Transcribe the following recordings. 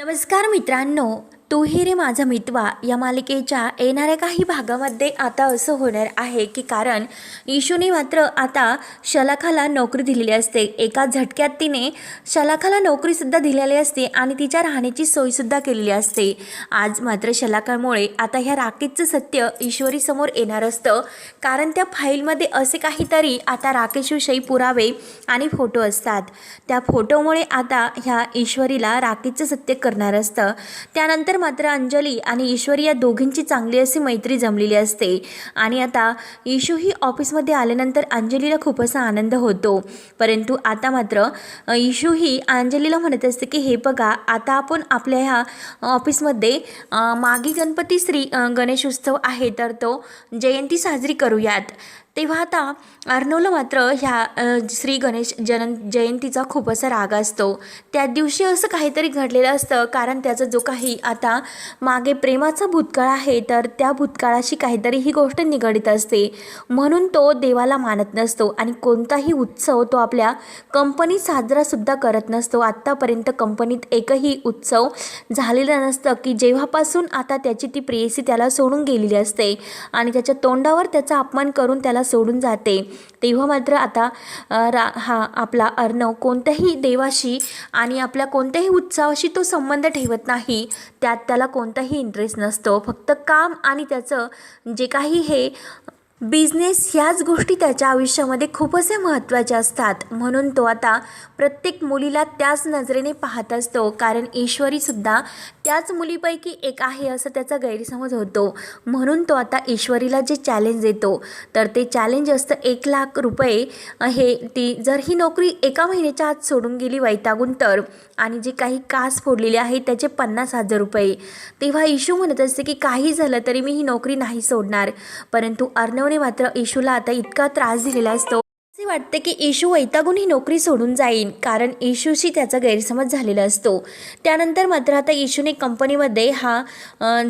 नमस्कार मित्रांनो तूही रे माझा मितवा या मालिकेच्या येणाऱ्या काही भागामध्ये आता असं होणार आहे की कारण इशूने मात्र आता शलाखाला नोकरी दिलेली असते. एका झटक्यात तिने शलाखाला नोकरीसुद्धा दिलेली असते आणि तिच्या राहण्याची सोयसुद्धा केलेली असते. आज मात्र शलाखामुळे आता ह्या राकेशचं सत्य ईश्वरीसमोर येणार असतं. कारण त्या फाईलमध्ये असे काहीतरी आता राकेशविषयी पुरावे आणि फोटो असतात. त्या फोटोमुळे आता ह्या ईश्वरीला राकेशचं सत्य करणार असतं. त्यानंतर मात्र अंजली आणि ईश्वरी या दोघींची चांगली अशी मैत्री जमलेली असते. आणि आता इशू ही ऑफिसमध्ये आल्यानंतर अंजलीला खूप असा आनंद होतो. परंतु आता मात्र ईशूही इशू ही अंजलीला म्हणत असते की हे बघा आता आपण आपल्या ह्या ऑफिसमध्ये मागी गणपती श्री गणेश उत्सव आहे तर तो जयंती साजरी करूयात. तेव्हा आता अर्णवला मात्र ह्या श्री गणेश जन जयंतीचा खूप असा राग असतो. त्या दिवशी असं काहीतरी घडलेलं असतं कारण त्याचा जो काही आता मागे प्रेमाचा भूतकाळ आहे तर त्या भूतकाळाशी काहीतरी ही गोष्ट निगडीत असते. म्हणून तो देवाला मानत नसतो आणि कोणताही उत्सव तो आपल्या कंपनीत साजरासुद्धा करत नसतो. आत्तापर्यंत कंपनीत एकही उत्सव झालेला नसतं की जेव्हापासून आता त्याची ती प्रेयसी त्याला सोडून गेलेली असते आणि त्याच्या तोंडावर त्याचा अपमान करून त्याला सोडून जाते. तेव्हा मात्र आता रा हा आपला अर्णव कोणत्याही देवाशी आणि आपल्या कोणत्याही उत्सवाशी तो संबंध ठेवत नाही. त्यात त्याला कोणताही इंटरेस्ट नसतो. फक्त काम आणि त्याचं जे काही हे बिझनेस ह्याच गोष्टी त्याच्या आयुष्यामध्ये खूपच महत्त्वाच्या असतात. म्हणून तो आता प्रत्येक मुलीला त्याच नजरेने पाहत असतो. कारण ईश्वरीसुद्धा त्याच मुलीपैकी एक आहे असं त्याचा गैरसमज होतो. म्हणून तो आता ईश्वरीला जे चॅलेंज देतो तर ते चॅलेंज असतं एक लाख रुपये. हे ती जर ही नोकरी एका महिन्याच्या आत सोडून गेली वैतागून तर आणि जे काही कास फोडलेले आहे त्याचे पन्नास हजार रुपये. तेव्हा इशू म्हणत असते की काही झालं तरी मी ही नोकरी नाही सोडणार. परंतु अर्णवने मात्र इशूला आता इतका त्रास दिलेला असतो. असे वाटते की येशू वैतागून ही नोकरी सोडून जाईन कारण येशूशी त्याचा गैरसमज झालेला असतो. त्यानंतर मात्र आता येशूने कंपनीमध्ये हा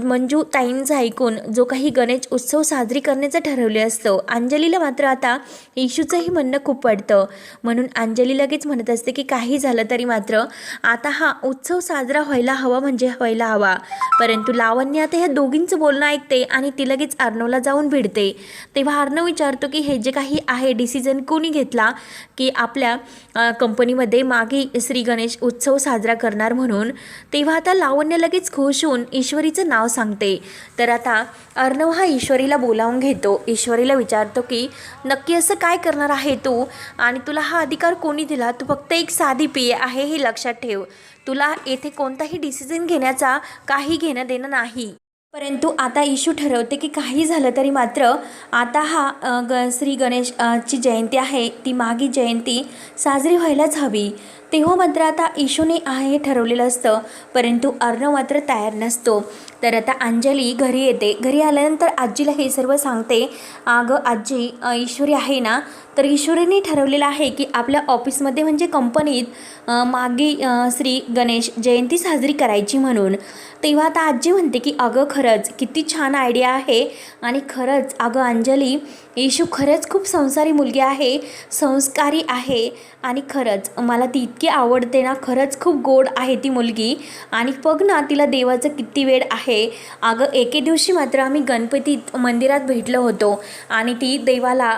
मंजू ताईंचा ऐकून जो काही गणेश उत्सव साजरी करण्याचं ठरवले असतं अंजलीला मात्र आता येशूचंही म्हणणं खूप पडतं. म्हणून अंजली लगेच म्हणत असते की काही झालं तरी मात्र आता हा उत्सव साजरा व्हायला हवा म्हणजे व्हायला हवा. परंतु लावण्य आता ह्या दोघींचं बोलणं ऐकते आणि ती लगेच अर्णवला जाऊन भिडते. तेव्हा अर्णव विचारतो की हे जे काही आहे डिसिजन कोणी घेतला की आपल्या कंपनीमध्ये मागे श्री गणेश उत्सव साजरा करणार म्हणून तेव्हा आता लावण्य लगेच खुश होऊन ईश्वरीचं नाव सांगते. तर आता अर्णव हा ईश्वरीला बोलावून घेतो. ईश्वरीला विचारतो की नक्की असं काय करणार आहे तू? आणि तुला हा अधिकार कोणी दिला? तू फक्त एक साधी पिये आहे हे लक्षात ठेव. तुला येथे कोणताही डिसिजन घेण्याचा काही घेणं देणं नाही. परंतु आता इशू ठरवते की काही झालं तरी मात्र आता हा ग श्री गणेश ची जयंती आहे. ती मागी जयंती साजरी व्हायलाच हवी. तेव्हा मात्र आता इशूने आहे हे ठरवलेलं असतं परंतु अर्णव मात्र तयार नसतो. तर आता अंजली घरी येते. घरी आल्यानंतर आजीला हे सर्व सांगते. अगं आजी ईश्वरी आहे ना? तर ईश्वरीने ठरवलेलं आहे की आपल्या ऑफिसमध्ये म्हणजे कंपनीत मागे श्री गणेश जयंती साजरी करायची म्हणून. तेव्हा आता आजी म्हणते की अगं खरंच किती छान आयडिया आहे. आणि खरंच अगं अंजली येशू खरंच खूप संसारी मुलगी आहे संस्कारी आहे आणि खरंच मला ती इतकी आवडते ना खरंच खूप गोड आहे ती मुलगी. आणि बघ ना तिला देवाचं किती वेळ आहे. अगं एके दिवशी मात्र आम्ही गणपतीत मंदिरात भेटलो होतो आणि ती देवाला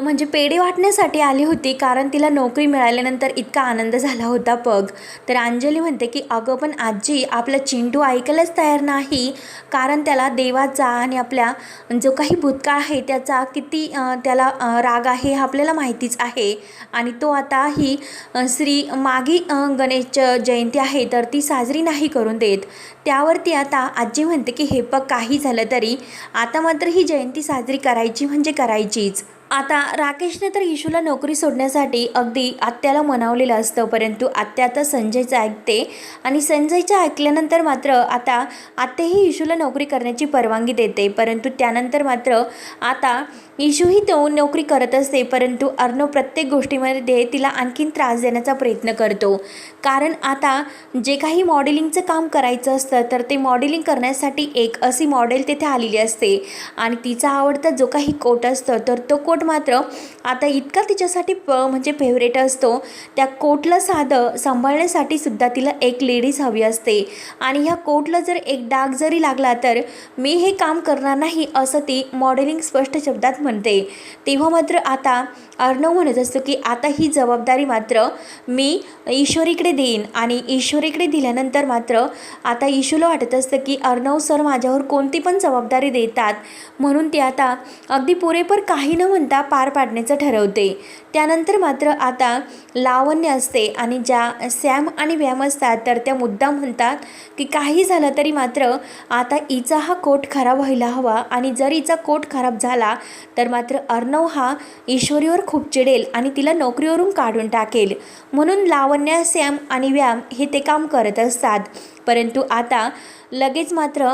म्हणजे पेढे वाटण्यासाठी आली होती कारण तिला नोकरी मिळाल्यानंतर इतका आनंद झाला होता पग. तर अंजली म्हणते की अगं पण आजी आपला चिंटू ऐकायलाच तयार नाही. कारण त्याला देवाचा आणि आपल्या जो काही भूतकाळ आहे त्याचा किती त्याला राग आहे हे आपल्याला माहितीच आहे. आणि तो आता ही श्री मागी गणेश जयंती आहे तर ती साजरी नाही करून देत. त्यावरती आता आजी म्हणते की हे पग काही झालं तरी आता मात्र ही जयंती साजरी करायची म्हणजे करायचीच. आता राकेशने तर इशूला नोकरी सोडण्यासाठी अगदी आत्याला मनावलेलं असतं परंतु आत्या आता संजयचं ऐकते आणि संजयच्या ऐकल्यानंतर मात्र आता आत्याही इशूला नोकरी करण्याची परवानगी देते परंतु त्यानंतर मात्र आता इशूही तो नोकरी करत असते परंतु अर्णव प्रत्येक गोष्टीमध्ये तिला आणखीन त्रास देण्याचा प्रयत्न करतो. कारण आता जे काही मॉडेलिंगचं काम करायचं असतं तर ते मॉडेलिंग करण्यासाठी एक अशी मॉडेल तिथे आलेली असते. आणि तिचा आवडता जो काही कोट असतं तर तो कोट मात्र आता इतका तिच्यासाठी प म्हणजे फेवरेट असतो. त्या कोटला साधं सांभाळण्यासाठी सुद्धा तिला एक लेडीज हवी असते. आणि ह्या कोटला जर एक डाग जरी लागला तर मी हे काम करणार नाही असं ती मॉडेलिंग स्पष्ट शब्दात म्हणते. तेव्हा मात्र आता अर्णव म्हणत असतो की आता ही जबाबदारी मात्र मी ईश्वरीकडे देईन आणि ईश्वरीकडे दिल्यानंतर मात्र आता ईशूला वाटत असतं की अर्णव सर माझ्यावर कोणती पण जबाबदारी देतात. म्हणून ते आता अगदी पुरेपूर काही न म्हणता पार पाडण्याचं ठरवते. त्यानंतर मात्र आता लावण्य असते आणि ज्या सॅम आणि व्याम असतात तर त्या मुद्दा म्हणतात की काही झालं तरी मात्र आता हिचा हा कोट खराब व्हायला हवा आणि जर हिचा कोट खराब झाला तर मात्र अर्णव हा ईश्वरीवर खूप चिडेल आणि तिला नोकरीवरून काढून टाकेल. म्हणून लावण्य सॅम आणि व्याम हे ते काम करत असतात. परंतु आता लगेच मात्र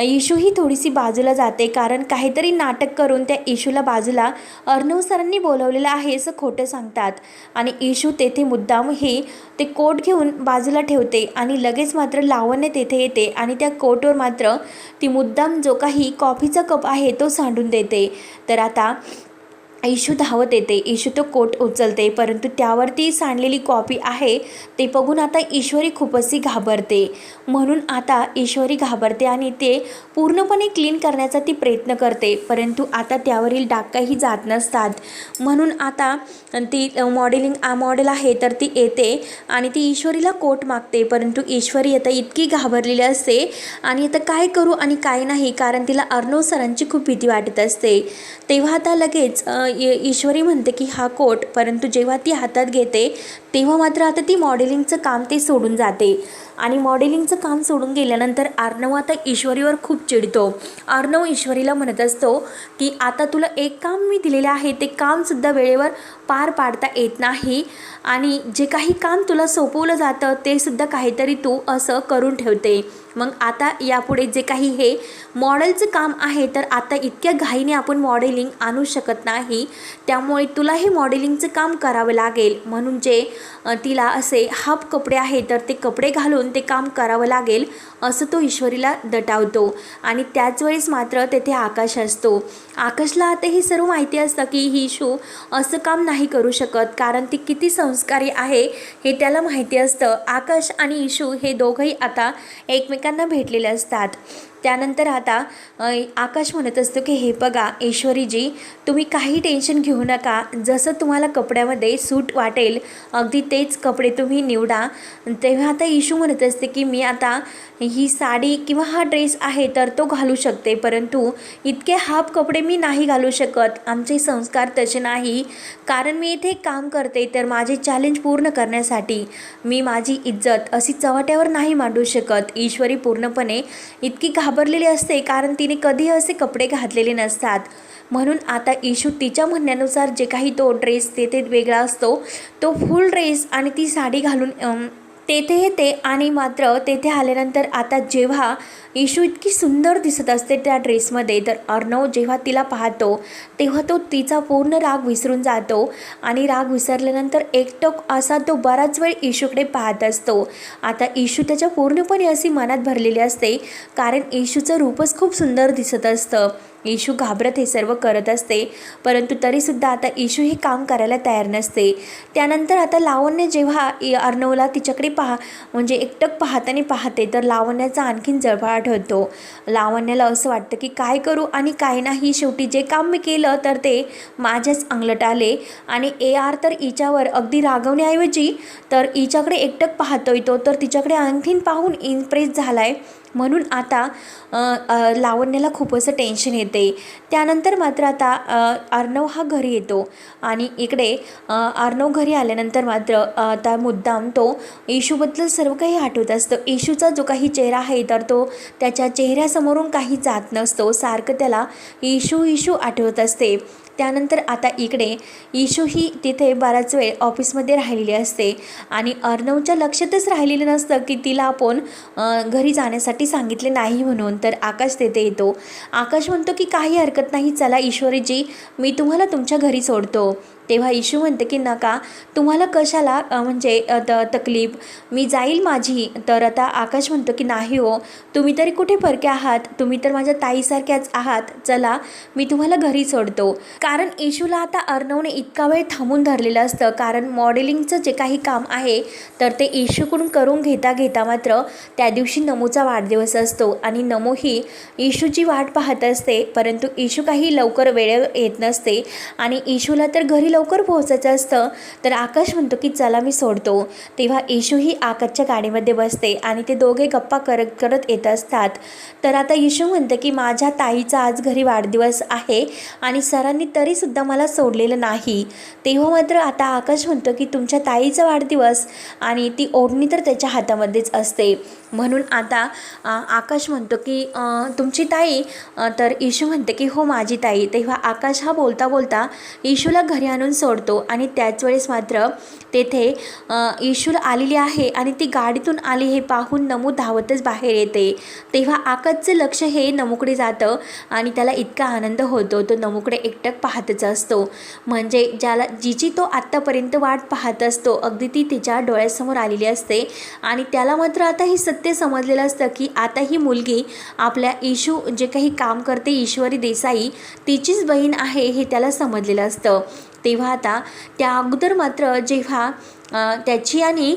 इशूही थोडीशी बाजूला जाते कारण काहीतरी नाटक करून त्या इशूला बाजूला अर्णव सरांनी बोलवलेलं आहे असं खोटं सांगतात. आणि इशू तेथे मुद्दाम हे ते कोट घेऊन बाजूला ठेवते आणि लगेच मात्र लावण्य तेथे येते आणि त्या कोटवर मात्र ती मुद्दाम जो काही कॉफीचा कप आहे तो सांडून देते. तर आता इशू धावत येते. इशू तो कोट उचलते परंतु त्यावरती सांडलेली कॉपी आहे ते बघून आता ईश्वरी खूपच घाबरते. म्हणून आता ईश्वरी घाबरते आणि ते पूर्णपणे क्लीन करण्याचा ती प्रयत्न करते परंतु आता त्यावरील डाग काही जात नसतात. म्हणून आता ती मॉडेलिंग मॉडेल आहे तर ती येते आणि ती ईश्वरीला कोट मागते परंतु ईश्वरी आता इतकी घाबरलेली असते आणि आता काय करू आणि काय नाही कारण तिला अर्णव सरांची खूप भीती वाटत असते. तेव्हा आता लगेच ईश्वरी म्हणते की हा कोट परंतु जेव्हा ती हातात घेते तेव्हा मात्र आता ती मॉडेलिंगचं काम ते सोडून जाते. आणि मॉडेलिंगचं काम सोडून गेल्यानंतर आर्णव आता ईश्वरीवर खूप चिडतो. आर्णव ईश्वरीला म्हणत असतो की आता तुला एक काम मी दिलेलं आहे ते कामसुद्धा वेळेवर पार पाडता येत नाही. आणि जे काही काम तुला सोपवलं जातं ते सुद्धा काहीतरी तू असं करून ठेवते. मग आता यापुढे जे काही हे मॉडेलचं काम आहे तर आता इतक्या घाईने आपण मॉडेलिंग आणू शकत नाही. त्यामुळे तुला हे मॉडेलिंगचं काम करावं लागेल. म्हणून जे तिला असे हाफ कपडे आहेत तर ते कपडे घालून ते काम करावं लागेल. असं तो ईश्वरीला दटावतो. आणि त्याच वेळेस मात्र तेथे आकाश असतो. आकाशला आता हे सर्व माहिती असतं की ही शू असं काम नाही करू शकत कारण ती किती संस्कारी आहे हे त्याला माहिती असतं. आकाश आणि इशू हे दोघंही आता एकमेकांना भेटलेले असतात. त्यानंतर आता आकाश म्हणत असतो की हे बघा ईश्वरीजी तुम्ही काही टेन्शन घेऊ नका. जसं तुम्हाला कपड्यामध्ये सूट वाटेल अगदी तेच कपडे तुम्ही निवडा. तेव्हा आता इशू म्हणत असते की मी आता ही साडी किंवा हा ड्रेस आहे तर तो घालू शकते. परंतु इतके हाफ कपडे मी नाही घालू शकत. आमचे संस्कार तसे नाही. कारण मी इथे काम करते तर माझे चॅलेंज पूर्ण करण्यासाठी मी माझी इज्जत अशी चव्हाट्यावर नाही मांडू शकत. ईश्वरी पूर्णपणे इतकी घाबरलेली असते कारण तिने कधी असे कपडे घातलेले नसतात. म्हणून आता इशू तिच्या म्हणण्यानुसार जे काही तो ड्रेस तेथे वेगळा असतो तो फुल ड्रेस आणि ती साडी घालून तेथे येते आणि मात्र तेथे आल्यानंतर आता जेव्हा इशू इतकी सुंदर दिसत असते त्या ड्रेसमध्ये. तर अर्णव जेव्हा तिला पाहतो तेव्हा तो तिचा पूर्ण राग विसरून जातो आणि राग विसरल्यानंतर एकटक असा तो बराच वेळ इशूकडे पाहत असतो. आता इशू त्याच्या पूर्णपणे अशी मनात भरलेली असते कारण इशूचं रूपच खूप सुंदर दिसत असतं. इशू घाबरत हे सर्व करत असते परंतु तरीसुद्धा आता इशू हे काम करायला तयार नसते. त्यानंतर आता लावण्य जेव्हा अर्णवला तिच्याकडे पहा म्हणजे एकटक पाहताना पाहते तर लावण्याचा आणखीन जळफळाट होतो लावण्याला असं वाटतं की काय करू आणि काय नाही. शेवटी जे काम मी केलं तर ते माझ्याच अंगलट आले. आणि ए आर तर हिच्यावर अगदी रागवण्याऐवजी तर हिच्याकडे एकटक पाहतोय तो. तर तिच्याकडे आणखीन पाहून इम्प्रेस झाला आहे म्हणून आता लावण्याला खूप असं टेन्शन येते. त्यानंतर मात्र आता अर्णव हा घरी येतो. आणि इकडे अर्णव घरी आल्यानंतर मात्र आता मुद्दाम तो येशूबद्दल सर्व काही आठवत असतं. येशूचा जो काही चेहरा आहे तर तो त्याच्या चेहऱ्यासमोरून काही जात नसतो. सारखं त्याला येशू इशू आठवत असते. त्यानंतर आता इकडे इशू ही तिथे बराच वेळ ऑफिसमध्ये राहिलेली असते. आणि अर्णवच्या लक्षातच राहिलेलं नसतं की तिला आपण घरी जाण्यासाठी सांगितले नाही म्हणून. तर आकाश तेथे येतो. आकाश म्हणतो की काही हरकत नाही चला ईश्वरीजी मी तुम्हाला तुमच्या घरी सोडतो. तेव्हा इशू म्हणते की नका तुम्हाला कशाला म्हणजे त तकलीफ? मी जाईल माझी. तर आता आकाश म्हणतो की नाही हो तुम्ही तरी कुठे परके आहात? तुम्ही तर माझ्या ताईसारख्याच आहात. चला मी तुम्हाला घरी सोडतो. कारण इशूला आता अर्णवने इतका वेळ थांबून धरलेलं असतं कारण मॉडेलिंगचं जे काही काम आहे तर ते इशूकडून करून घेता घेता मात्र त्या दिवशी नमूचा वाढदिवस असतो आणि नमू ही येशूची वाट पाहत असते परंतु इशू काही लवकर वेळेवर येत नसते आणि इशूला तर घरी लवकर पोहोचायचं असतं तर आकाश म्हणतो की चला मी सोडतो. तेव्हा येशू ही आकाशच्या गाडीमध्ये बसते आणि ते दोघे गप्पा करत करत येत असतात. तर आता इशू म्हणतं की माझ्या ताईचा आज घरी वाढदिवस आहे आणि सरांनी तरीसुद्धा मला सोडलेलं नाही. तेव्हा मात्र आता आकाश म्हणतो की तुमच्या ताईचा वाढदिवस आणि ती ओढणी तर त्याच्या हातामध्येच असते. म्हणून आता आकाश म्हणतो की तुमची ताई तर इशू म्हणते की हो माझी ताई. तेव्हा आकाश हा बोलता बोलता इशूला घरी आणून सोडतो आणि त्याच वेळेस मात्र तेथे इशूला आलेली आहे आणि ती गाडीतून आली हे पाहून नमू धावतच बाहेर येते. तेव्हा आकाशचं लक्ष हे नमूकडे जातं आणि त्याला इतका आनंद होतो. तो नमूकडे एकटक पाहतच असतो. म्हणजे ज्याला जिची तो आत्तापर्यंत वाट पाहत असतो अगदी ती तिच्या डोळ्यासमोर आलेली असते. आणि त्याला मात्र आता हे सत्य समजलेलं असतं की आता ही मुलगी आपल्या इशू जे काही काम करते ईश्वरी देसाई तिचीच बहीण आहे हे त्याला समजलेलं असतं. तेव्हा आता त्या अगोदर मात्र जेव्हा त्याची आणि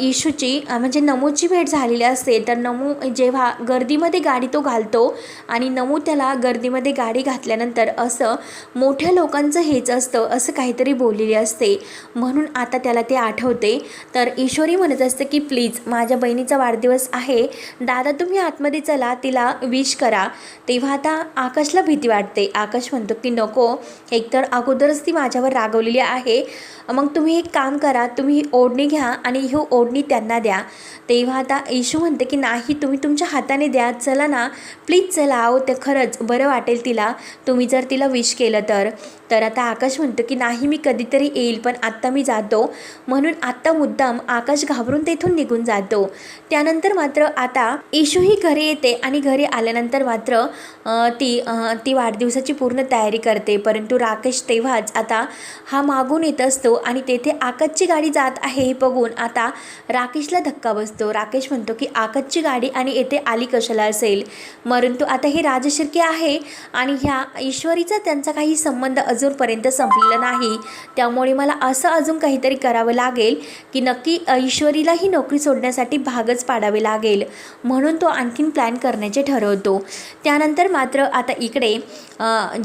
इशूची म्हणजे नमूची भेट झालेली असते. तर नमू जेव्हा गर्दीमध्ये गाडी तो घालतो आणि नमू त्याला गर्दीमध्ये गाडी घातल्यानंतर असं मोठ्या लोकांचं हेच असतं असं काहीतरी बोललेली असते. म्हणून आता त्याला ते आठवते. तर ईश्वरी म्हणत असते की प्लीज माझ्या बहिणीचा वाढदिवस आहे. दादा तुम्ही आतमध्ये चला तिला विश करा. तेव्हा आता आकाशला भीती वाटते. आकाश म्हणतो की नको एकतर अगोदरच ती माझ्यावर रागवलेली आहे. मग तुम्ही एक काम करा तुम्ही ही ओढणी घ्या आणि ही ओढणी त्यांना द्या. तेव्हा आता येशू म्हणते की नाही तुम्ही तुमच्या हाताने द्या. चला ना. प्लीज चला. अहो ते खरंच बरं वाटेल तिला. तुम्ही जर तिला विश केलं तर. तर आता आकाश म्हणतो की नाही मी कधीतरी येईल पण आत्ता मी जातो. म्हणून आत्ता मुद्दाम आकाश घाबरून तेथून निघून जातो. त्यानंतर मात्र आता येशूही घरी येते आणि घरी आल्यानंतर मात्र ती ती वाढदिवसाची पूर्ण तयारी करते. परंतु राकेश तेव्हाच आता हा मागून येत असतो आणि तेथे आकाशची गाडी जात आहे हे बघून आता राकेशला धक्का बसतो. राकेश म्हणतो की आकाशची गाडी आणि येथे आली कशाला असेल? परंतु आता हे राजशिर्के आहे आणि ह्या ईश्वरीचा त्यांचा काही संबंध अजूनपर्यंत संपलेलं नाही. त्यामुळे मला असं अजून काहीतरी करावं लागेल की नक्की अ, ही नोकरी सोडण्यासाठी भागच पाडावे लागेल. म्हणून तो आणखीन प्लॅन करण्याचे ठरवतो. त्यानंतर मात्र आता इकडे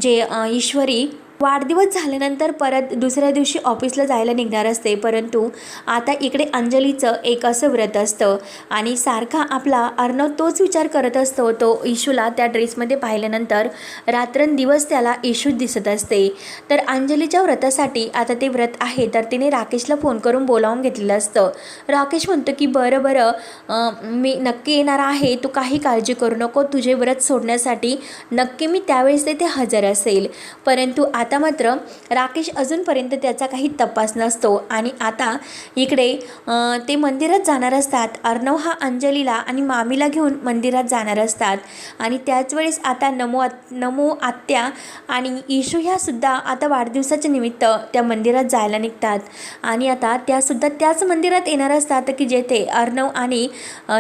जे ईश्वरी वाढदिवस झाल्यानंतर परत दुसऱ्या दिवशी ऑफिसला जायला निघणार असते परंतु आता इकडे अंजलीचं एक असं व्रत असतं आणि सारखा आपला अर्णव तोच विचार करत असतो तो इशूला त्या ड्रेसमध्ये पाहिल्यानंतर रात्रंदिवस त्याला इशू दिसत असते. तर अंजलीच्या व्रतासाठी आता ते व्रत आहे तर तिने राकेशला फोन करून बोलावून घेतलेलं असतं. राकेश म्हणतो की बरं बरं मी नक्की येणार आहे तू काही काळजी करू नको तुझे व्रत सोडण्यासाठी नक्की मी त्यावेळेस तेथे हजर असेल. परंतु आता मात्र राकेश अजूनपर्यंत त्याचा काही तपास नसतो. आणि आता इकडे ते मंदिरात जाणार असतात. अर्णव हा अंजलीला आणि मामीला घेऊन मंदिरात जाणार असतात. आणि त्याच वेळेस आता नमो नमो आत्या आणि ईशू ह्या सुद्धा आता वाढदिवसाच्या निमित्त त्या मंदिरात जायला निघतात. आणि आता त्यासुद्धा त्याच मंदिरात येणार असतात की जेथे अर्णव आणि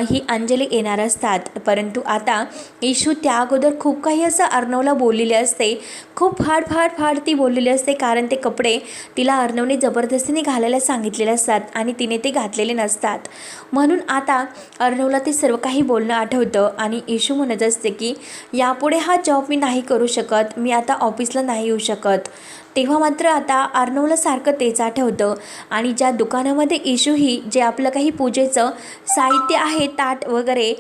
ही अंजली येणार असतात. परंतु आता इशू त्या अगोदर खूप काही असं अर्णवला बोललेले असते. खूप फाड फाड फाड ती बोललेली असते कारण ते कपडे तिला अर्णवने जबरदस्तीने घालायला सांगितलेले असतात आणि तिने ते घातलेले नसतात. म्हणून आता अर्णवला ते सर्व काही बोलणं आठवतं आणि इशू म्हणत असते की यापुढे हा जॉब मी नाही करू शकत. मी आता ऑफिसला नाही येऊ शकत. तेव्हा मात्र आता आर्नवला सारखं तेच आठवतं आणि ज्या दुकानामध्ये इशूही जे आपलं काही पूजेचं साहित्य आहे ताट वगैरे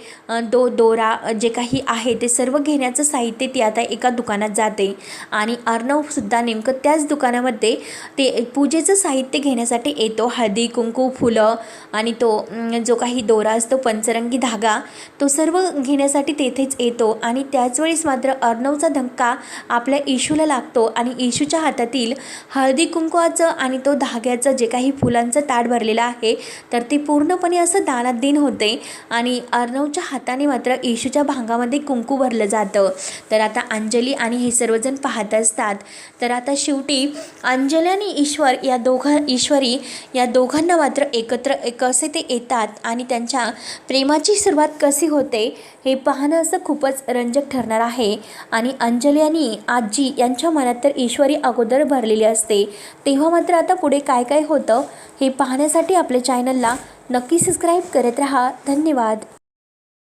दो दोरा जे काही आहे ते सर्व घेण्याचं साहित्य ती आता एका दुकानात जाते. आणि अर्णवसुद्धा नेमकं त्याच दुकानामध्ये ते पूजेचं साहित्य घेण्यासाठी येतो. हळदी कुंकू फुलं आणि तो जो काही दोरा असतो पंचरंगी धागा तो सर्व घेण्यासाठी तेथेच येतो. आणि त्याच वेळेस मात्र अर्णवचा धक्का आपल्या इशूला लागतो. आणि इशूच्या हातात हातातील हळदी कुंकवाचं आणि तो धाग्याचं जे काही फुलांचं ताट भरलेलं आहे तर ते पूर्णपणे असं दानात दिन होते आणि अर्णवच्या हाताने मात्र येशूच्या भांगामध्ये कुंकू भरलं जातं. तर आता अंजली आणि हे सर्वजण पाहत असतात. तर आता शेवटी अंजली आणि ईश्वर या दोघं ईश्वरी या दोघांना मात्र एकत्र कसे ते येतात आणि त्यांच्या प्रेमाची सुरुवात कशी होते हे पाहणं असं खूपच रंजक ठरणार आहे. आणि अंजली आणि आजी यांच्या मनात तर ईश्वरी अगोदर भरलेली असते. तेव्हा मात्र आता पुढे काय काय होतं हे पाहण्यासाठी आपल्या चॅनलला नक्की सबस्क्राईब करत राहा. धन्यवाद.